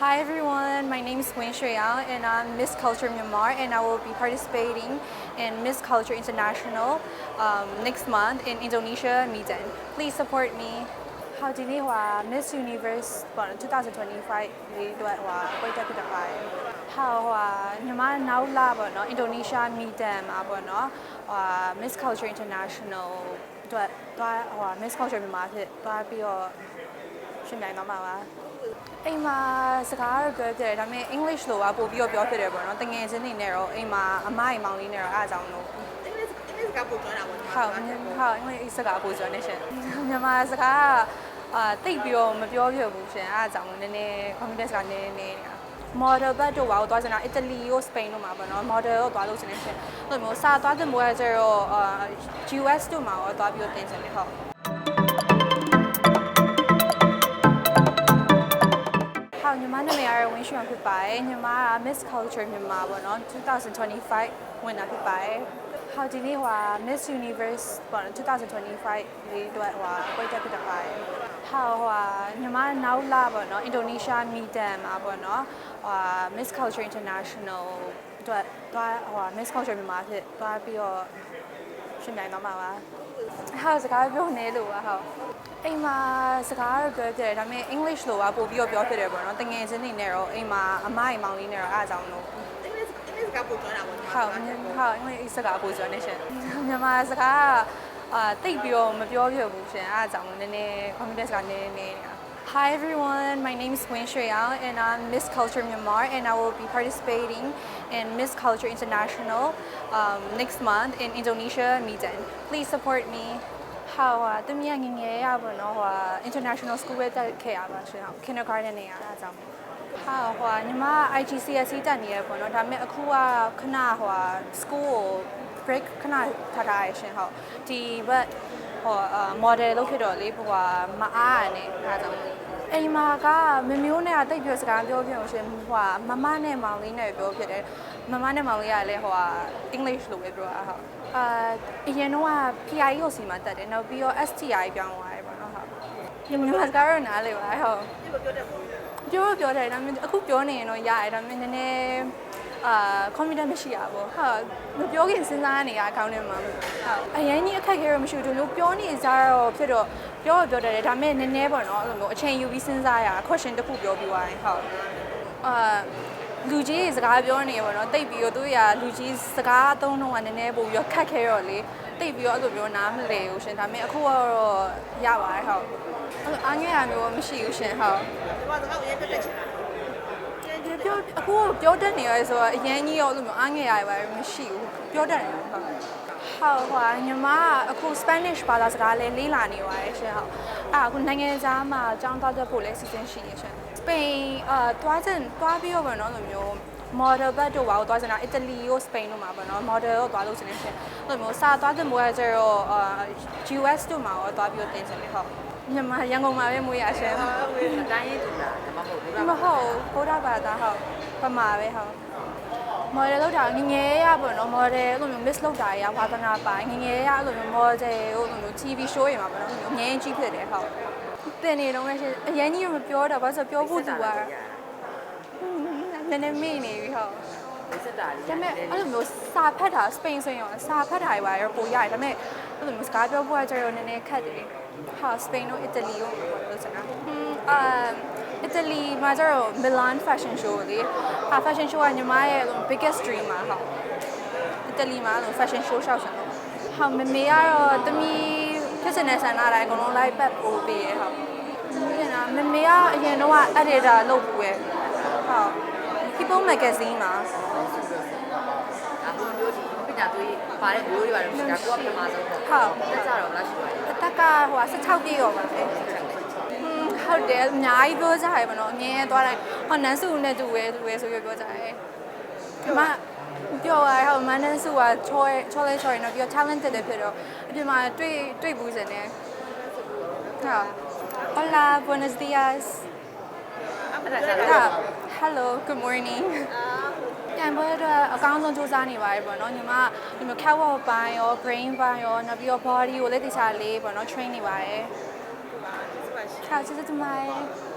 Hi everyone, my name is Gwen Shuiyao and I'm Miss Culture Myanmar and I will be participating in Miss Culture International um, next month in Indonesia, Medan. Please support me. ဟောဒီနေ့ဟို Miss Universe ပေါ့နော်2025လေးအတွက်ဟိုပွဲတက်ဖြစ်တာပါ။ဟာဟိုညီမနောက်လာပေါ့နော် Indonesia Medan မှာပေါ့နော်ဟို Miss Culture International အတွက်သွားဟို Miss Culture မြန်မာဖြစ်သွားပြီးတော့ ရှင်ပြိုင်တော့မှာပါ။အိမ်မှာစကားတော့ပြောပြတယ်ဒါပေမဲ့ English လိုပါပို့ပြီးတော့ပြောပြတယ်ပေါ့နော်တငယ်ချင်းတွေနဲ့တော့အိမ်မှာအမအိမ်မောင်လေးနဲ့တော့အားအကြောင်းလို့အင်္ဂလိပ်အင်္ဂလိပ်စကားပို့ပြောတာပေါ့ဟုတ်ဟုတ်အင်္ဂလိပ်စကားပို့ပြောနေရှင်မြန်မာစကားအာတိတ်ပြီးတော့မပြောပြဘူးရှင်အားအကြောင်းနည်းနည်း confidence ကနည်းနည်းနေတာ model ဘတ်တို့ဘာလို့သွားစင်တာ Italy ကို Spain တို့မှာပေါ့နော် model ကိုသွားလို့စင်နေရှင်အဲ့လိုမျိုးစာသွားတဲ့ဘွဲကျတော့အာ US တို့မှာတော့သွားပြီးတော့တင်စင်နေဟုတ် ဖြစ်ပါတယ်ညီမက Miss Culture မြန်မာပေါ့နော်2025ဝင်တာဖြစ်ပါတယ်ဟောဒီနေ့ဟို Miss Universe ပေါ့နော်2025လေးအတွက်ဟိုပွဲတက်ဖြစ်တာပါတယ်ဟောဟိုညီမနောက်လာပေါ့နော် Indonesia Medan မှာပေါ့နော်ဟို Miss Culture International အတွက်သွားဟို Miss Culture မြန်မာဖြစ်သွားပြီးတော့ရှင်ပြိုင်တော့မှာပါ ဟာစကားပြောနေလို့ပါဟုတ်အိမ်မှာစကားတော့ပြောပြတယ်ဒါပေမဲ့ English လိုပါပို့ပြီးတော့ပြောပြတယ်ပေါ့နော်တငယ်ချင်းတွေနဲ့တော့အိမ်မှာအမအိမ်မောင်လေးနဲ့တော့အားအကြောင်းလို့အင်္ဂလိပ်အင်္ဂလိပ်စကားပို့ပြောတာပေါ့ဟုတ်ဟုတ်အင်္ဂလိပ်စကားပို့ပြောနေရှင်မြန်မာစကားအာတိတ်ပြီးတော့မပြောပြဘူးရှင်အားအကြောင်းလို့နည်းနည်း confidence ကနည်းနည်းနေတာ Hi everyone, my name is Gwen Shuiyao and I'm Miss Culture Myanmar and I will be participating in Miss Culture International um, next month in Indonesia, Medan. Please support me. ဟာဟာတမီးငငယ်ရပါတော့ဟာ international school ပဲတက်ခဲ့ရပါရှင်ဟုတ် kindergarten နေရတာအကြောင်းဟာဟိုညီမ IGCSE တက်နေရပေါ့နော်ဒါပေမဲ့အခုကခဏဟို school ကို break ခဏထားထားရရှင်ဟုတ်ဒီဘက်ဟို model လုပ်ဖြစ်တော့လေဟိုမအားရနဲ့အဲဒါကြောင့် အိမ်မှာကမမျိုးနဲ့ကတိတ်ပြောစကားပြောပြအောင်ရှင်ဟိုမမနဲ့မောင်လေးနဲ့ပြောဖြစ်တယ်မမနဲ့မောင်လေးကလည်းဟို English လို့ပဲပြောတာဟုတ်အာအရင်တော့ PI ကိုစီမှာတက်တယ်နောက်ပြီးတော့ STI ပြောင်းသွားတယ်ပေါ့နော်ဟုတ်ဒီမြန်မာစကားတော့နားလေပါဟုတ်ဒီလိုပြောတယ်ပေါ့ပြောတော့ပြောတယ်ဒါပေမဲ့အခုပြောနေရင်တော့ရတယ်ဒါပေမဲ့နည်းနည်း အာ confident မရှိရပါဘူးဟာမပြောခင်စဉ်းစားနေရအကောင့်ထဲမှာဟုတ်အရင်ကြီးအခက်အခဲတော့မရှိဘူးဒီလိုပြောနေကြတော့ဖြစ်တော့ပြောတော့ပြောတယ်ဒါပေမဲ့နည်းနည်းပေါ့နော်အဲ့လိုမျိုးအချိန်ယူပြီးစဉ်းစားရ question တစ်ခုပြောပြီးသွားရင်ဟုတ်အာလူကြီးစကားပြောနေရပါတော့တိတ်ပြီးတော့သူရလူကြီးစကားအသုံးတော့ကနည်းနည်းပို့ပြီးတော့ခက်ခဲတော့လေတိတ်ပြီးတော့အဲ့လိုမျိုးနားမလည်ဘူးရှင်ဒါပေမဲ့အခုကတော့ရပါတယ်ဟုတ်အဲ့လိုအားငယ်ရမျိုးမရှိဘူးရှင်ဟုတ်ဒီမှာစကားကိုရေးတက်တက်ချင်တာ ပြောအခုပြောတတ်နေရဲဆိုတော့အရန်ကြီးရောလို့မျိုးအားငယ်ရပါမရှိဘူးပြောတတ်တယ်ဟုတ်ဟုတ်ဟွာညီမကအခု Spanish ဘာသာစကားလေးလေးလာနေပါတယ်ရှင်ဟုတ်အဲ့အခုနိုင်ငံခြားမှာအကြောင်းသွားတတ်ဖို့လည်းစီစဉ်ရှိရရှင် Spain အာသွားချင်သွားပြီးတော့ဗောနော်လို့မျိုး model ဘတ်တို့ဘာလို့သွားချင်တာ Italy ကို Spain တို့မှာဗောနော် model ကိုသွားလို့ချင်နေရှင်အဲ့လိုမျိုးစာသွားတဲ့ဘွဲကျတော့အာ US တို့မှာရောသွားပြီးတော့တင်ချင်တယ်ဟုတ် မြန်မာရန်ကုန်မှာပဲမွေးရရှင်ဝေးတိုင်းရေးတူတာဒါမှမဟုတ်ဘူးမဟုတ်ဘုရားဘာသာဟုတ်ပမာပဲဟုတ်မော်ဒယ်လောက်တာငငယ်ရပေါ့နော်မော်ဒယ်အဲ့လိုမျိုး miss လောက်တာရဝါသနာပိုင်းငငယ်ရအဲ့လိုမျိုးမော်ဒယ်ဟိုလိုမျိုး TV show တွေမှာပေါ့နော်အငင်းကြီးဖြစ်တယ်ဟုတ်တင်နေတော့လည်းအရင်ကြီးမပြောတော့ဘာလို့ပြောဖို့သူကနည်းနည်းမေ့နေပြီဟုတ်စက်တာလေးဒါပေမဲ့အဲ့လိုမျိုးစာဖတ်တာစပိန်ဆိုရင်ရောစာဖတ်တာတွေပါရောပိုရတယ်ဒါပေမဲ့ အဲ့လိုမျိုးစကားပြောဖို့ကကျတော့နည်းနည်းခက်တယ်ဟာစပိန်တို့အီတလီတို့လို့ဆိုတာဟွန်းအာအီတလီမှာကျတော့ Milan fashion show လေဟာ fashion show ကညီမရဲ့ biggest dream မှာဟုတ်အီတလီမှာအဲ့လို fashion show ရှောက်ရှင်ဟာမမေကတော့တမီဖြစ်စင်တဲ့ဆန္ဒတိုင်းအကုန်လုံးလိုက်ပတ်ပို့ပေးရဟုတ်မြင်တာမမေကအရင်တော့ editor လုပ်ဘူးရဲ့ဟုတ် People magazine မှာအခု မျိုးဒီပညာသွေးပါတဲ့မျိုးတွေပါတယ်ဒါကိုကပထမဆုံးပေါ့ဟုတ်တက်ကြတော့လားရှိပါရဲ့အသက်ကဟို16ပြည့်ရောပါပဲဟုတ်တယ်အများကြီးပြောကြရပါတော့အမြဲသွားတိုင်းဟောနန်းစုနဲ့တူရဲတူရဲဆိုပြီးပြောကြတယ်ဒီမှာပြောရဟောမန်းနန်းစုကချောချောလဲချောရနော်ပြီးတော့ talented တယ်ဖြစ်တော့အပြင်မှာတွေ့တွေ့ဘူးစင်တယ်ဟာ Hola buenos días အဲ့ဒါကဟာ Hello good morning ပြိုင်ပွဲအတွက်အကောင်းဆုံးစူးစမ်းနေပါတယ်ပေါ့နော်ညီမဒီမှာ catwalk ပိုင်းရော brain ပိုင်းရောနောက်ပြီးတော့ body ကိုလည်းတခြားလေးပေါ့နော် train နေပါတယ်ဟုတ်ပါကျေးဇူးပါရှင်ခါကျေးဇူးတင်ပါတယ်